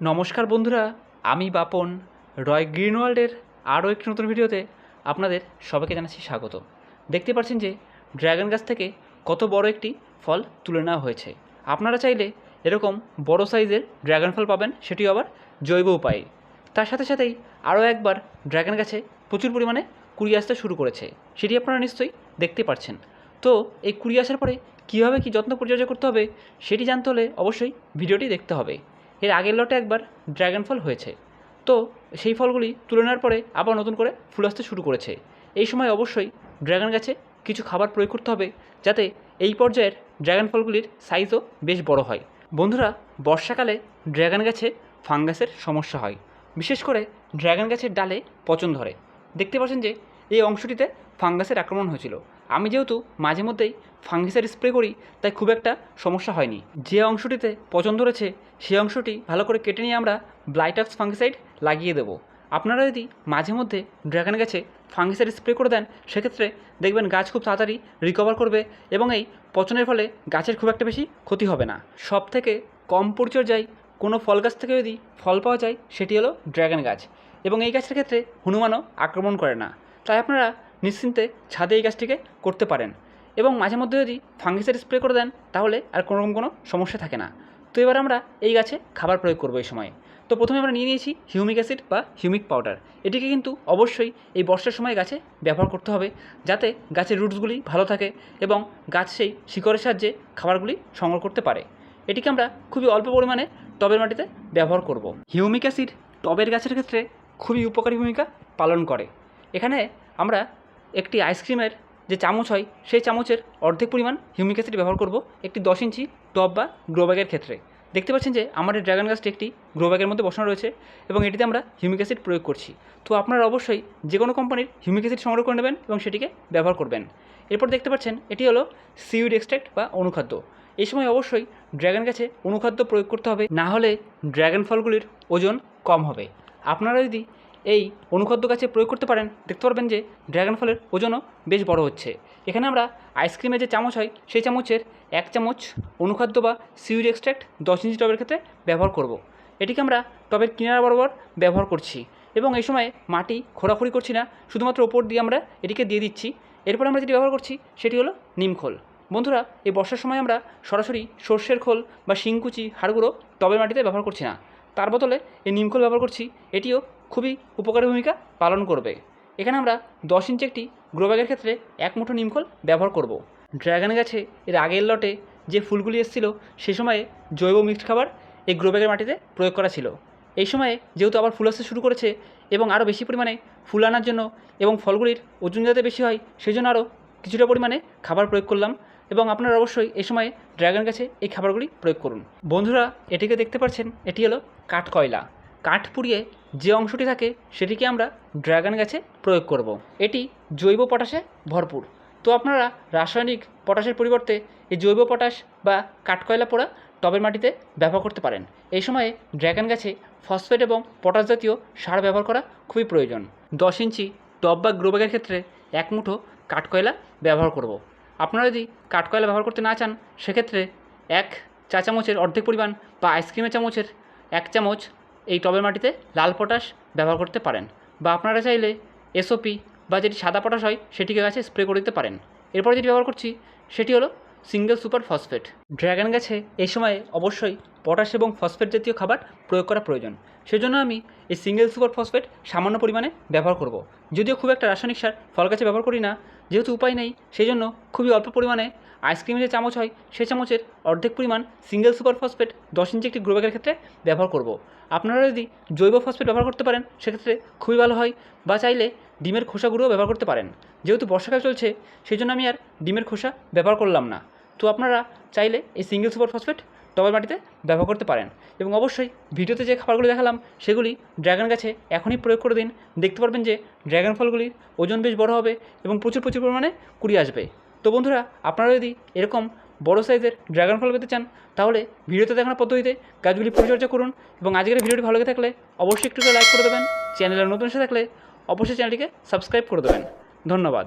নমস্কার বন্ধুরা, আমি বাপন। রয় গ্রিনওয়ার্ল্ডের আরও একটি নতুন ভিডিওতে আপনাদের সবাইকে জানাচ্ছি স্বাগত। দেখতে পাচ্ছেন যে ড্র্যাগন গাছ থেকে কত বড় একটি ফল তুলে নেওয়া হয়েছে। আপনারা চাইলে এরকম বড় সাইজের ড্র্যাগন ফল পাবেন, সেটিও আবার জৈব উপায়ে। তার সাথে সাথেই আরও একবার ড্র্যাগন গাছে প্রচুর পরিমাণে কুড়ি আসতে শুরু করেছে, সেটি আপনারা নিশ্চয়ই দেখতে পাচ্ছেন। তো এই কুড়ি আসার পরে কীভাবে কী যত্ন পরিচর্যা করতে হবে, সেটি জানতে হলে অবশ্যই ভিডিওটি দেখতে হবে। এর আগের লটে একবার ড্র্যাগন ফল হয়েছে। তো সেই ফলগুলি তুলে নেওয়ার পরে আবার নতুন করে ফুল আসতে শুরু করেছে। এই সময় অবশ্যই ড্র্যাগন গাছে কিছু খাবার প্রয়োগ করতে হবে যাতে এই পর্যায়ের ড্র্যাগন ফলগুলির সাইজও বেশ বড় হয়। বন্ধুরা, বর্ষাকালে ড্র্যাগন গাছে ফাঙ্গাসের সমস্যা হয়। বিশেষ করে ড্র্যাগন গাছের ডালে পচন ধরে। দেখতে পাচ্ছেন যে এই অংশটিতে ফাঙ্গাসের আক্রমণ হয়েছিল। আমি যেহেতু মাঝে মধ্যেই ফাঙ্গিসাইড স্প্রে করি, তাই খুব একটা সমস্যা হয়নি। যে অংশটিতে পচন ধরেছে সেই অংশটি ভালো করে কেটে নিয়ে আমরা ব্লাইটাক্স ফাঙ্গিসাইড লাগিয়ে দেবো। আপনারা যদি মাঝে মধ্যে ড্রাগন গাছে ফাঙ্গিসাইড স্প্রে করে দেন, সেক্ষেত্রে দেখবেন গাছ খুব তাড়াতাড়ি রিকভার করবে এবং এই পচনের ফলে গাছের খুব একটা বেশি ক্ষতি হবে না। সব থেকে কম পরিচর্যায় কোনো ফল গাছ থেকে যদি ফল পাওয়া যায়, সেটি হলো ড্র্যাগন গাছ এবং এই গাছের ক্ষেত্রে হনুমানও আক্রমণ করে না। তাই আপনারা নিশ্চিন্তে ছাদে এই গাছটিকে করতে পারেন। এবং মাঝে মধ্যে যদি ফাঙ্গিসাইড স্প্রে করে দেন, তাহলে আর কোনো রকম কোনো সমস্যা থাকে না। তো এবার আমরা এই গাছে খাবার প্রয়োগ করব এই সময়। তো প্রথমে আমরা নিয়ে নিয়েছি হিউমিক অ্যাসিড বা হিউমিক পাউডার। এটিকে কিন্তু অবশ্যই এই বর্ষার সময় গাছে ব্যবহার করতে হবে, যাতে গাছের রুটসগুলি ভালো থাকে এবং গাছ সেই শিকড়ের সাহায্যে খাবারগুলি সংগ্রহ করতে পারে। এটিকে আমরা খুবই অল্প পরিমাণে টবের মাটিতে ব্যবহার করব। হিউমিক অ্যাসিড টবের গাছের ক্ষেত্রে খুবই উপকারী ভূমিকা পালন করে। এখানে আমরা একটি আইসক্রিমের যে চামচ হয়, সেই চামচের অর্ধেক পরিমাণ হিউমিক অ্যাসিড ব্যবহার করব একটি দশ ইঞ্চি টব বা গ্রো ব্যাগের ক্ষেত্রে। দেখতে পাচ্ছেন যে আমাদের ড্রাগন গাছটি একটি গ্রো ব্যাগের মধ্যে বসানো রয়েছে এবং এটিতে আমরা হিউমিক অ্যাসিড প্রয়োগ করছি। তো আপনারা অবশ্যই যে কোনো কোম্পানির হিউমিক অ্যাসিড সংগ্রহ করে নেবেন এবং সেটিকে ব্যবহার করবেন। এরপর দেখতে পাচ্ছেন, এটি হলো সিউড এক্সট্রাক্ট বা অনুখাদ্য। এই সময় অবশ্যই ড্রাগন গাছে অনুখাদ্য প্রয়োগ করতে হবে, না হলে ড্রাগন ফলগুলির ওজন কম হবে। আপনারা যদি এই অনুখাদ্য গাছে প্রয়োগ করতে পারেন। দেখতে পারবেন যে ড্রাগন ফলের ওজনও বেশ বড় হচ্ছে। এখানে আমরা আইসক্রিমের যে চামচ হয়, সেই চামচের এক চামচ অনুখাদ্য বা সিউড এক্সট্রাক্ট দশ ইঞ্চি টবের ক্ষেত্রে ব্যবহার করব। এটিকে আমরা টবের কিনারা বরাবর ব্যবহার করছি এবং এই সময় মাটি খোঁড়াখুড়ি করছি না, শুধুমাত্র ওপর দিয়ে আমরা এটিকে দিয়ে দিচ্ছি। এরপর আমরা যেটি ব্যবহার করছি, সেটি হলো নিমখোল বন্ধুরা, এই বর্ষার সময় আমরা সরাসরি সর্ষের খোল বা শিংকুচি, হাড়গুঁড়ো টবের মাটিতে ব্যবহার করছি না। তার বদলে এই নিমখোল ব্যবহার করছি, এটিও খুবই উপকারী ভূমিকা পালন করবে। এখানে আমরা দশ ইঞ্চি একটি গ্রো ব্যাগের ক্ষেত্রে এক মুঠো নিমখোল ব্যবহার করব। ড্র্যাগন গাছে এর আগের লটে যে ফুলগুলি এসেছিল, সে সময়ে জৈব মিক্সড খাবার এই গ্রো ব্যাগের মাটিতে প্রয়োগ করা ছিল। এই সময়ে যেহেতু আবার ফুল আসতে শুরু করেছে এবং আরও বেশি পরিমাণে ফুল আনার জন্য এবং ফলগুলির ওজন যাতে বেশি হয় সেই জন্য আরও কিছুটা পরিমাণে খাবার প্রয়োগ করলাম। এবং আপনারা অবশ্যই এই সময় ড্র্যাগন গাছে এই খাবারগুলি প্রয়োগ করুন। বন্ধুরা, এটিকে দেখতে পাচ্ছেন, এটি হলো কাঠকয়লা কাঠ পুড়িয়ে যে অংশটি থাকে, সেটিকে আমরা ড্র্যাগন গাছে প্রয়োগ করব। এটি জৈব পটাশে ভরপুর। তো আপনারা রাসায়নিক পটাশের পরিবর্তে এই জৈব পটাশ বা কাঠকয়লা পোড়া টবের মাটিতে ব্যবহার করতে পারেন। এই সময়ে ড্র্যাগন গাছে ফসফেট এবং পটাশ জাতীয় সার ব্যবহার করা খুবই প্রয়োজন। দশ ইঞ্চি টব বা গ্রো ব্যাগের ক্ষেত্রে এক মুঠো কাঠকয়লা ব্যবহার করব। আপনারা যদি কাঠকয়লা ব্যবহার করতে না চান, সেক্ষেত্রে এক চা চামচের অর্ধেক পরিমাণ বা আইসক্রিমের চামচের এক চামচ এই টবের মাটিতে লাল পটাশ ব্যবহার করতে পারেন। বা আপনারা চাইলে এসওপি বা যেটি সাদা পটাশ হয়, সেটিকে গাছে স্প্রে করে দিতে পারেন। এরপরে যেটি ব্যবহার করছি, সেটি হলো সিঙ্গেল সুপার ফসফেট ড্র্যাগন গাছে এই সময়ে অবশ্যই পটাশ এবং ফসফেট জাতীয় খাবার প্রয়োগ করা প্রয়োজন সেজন্য আমি এই সিঙ্গেল সুপার ফসফেট সামান্য পরিমাণে ব্যবহার করব। যদিও খুব একটা রাসায়নিক সার ফল গাছে ব্যবহার করি না, যেহেতু উপায় নেই সেই জন্য খুবই অল্প পরিমাণে আইসক্রিমের যে চামচ হয় সেই চামচের অর্ধেক পরিমাণ সিঙ্গেল সুপার ফসফেট দশ ইঞ্চি একটি গ্রোব্যাগের ক্ষেত্রে ব্যবহার করব। আপনারা যদি জৈব ফসফেট ব্যবহার করতে পারেন, সেক্ষেত্রে খুবই ভালো হয় বা চাইলে ডিমের খোসাগুলোও ব্যবহার করতে পারেন যেহেতু বর্ষাকাল চলছে সেই জন্য আমি আর ডিমের খোসা ব্যবহার করলাম না তো আপনারা চাইলে এই সিঙ্গেল সুপার ফসফেট টবের মাটিতে ব্যবহার করতে পারেন। এবং অবশ্যই ভিডিওতে যে খাবারগুলো দেখালাম, সেগুলি ড্র্যাগন গাছে এখনই প্রয়োগ করে দিন। দেখতে পারবেন যে ড্র্যাগন ফলগুলির ওজন বেশ বড় হবে এবং প্রচুর প্রচুর পরিমাণে কুড়ি আসবে। তো বন্ধুরা, আপনারা যদি এরকম বড় সাইজের ড্রাগন ফল পেতে চান, তাহলে ভিডিওতে দেখানোর পদ্ধতিতে গাছগুলি পরিচর্যা করুন এবং আজকের ভিডিওটি ভালো লেগে থাকলে অবশ্যই একটু লাইক করে দেবেন। চ্যানেলের নতুন এসে থাকলে অবশ্যই চ্যানেলটিকে সাবস্ক্রাইব করে দেবেন। ধন্যবাদ।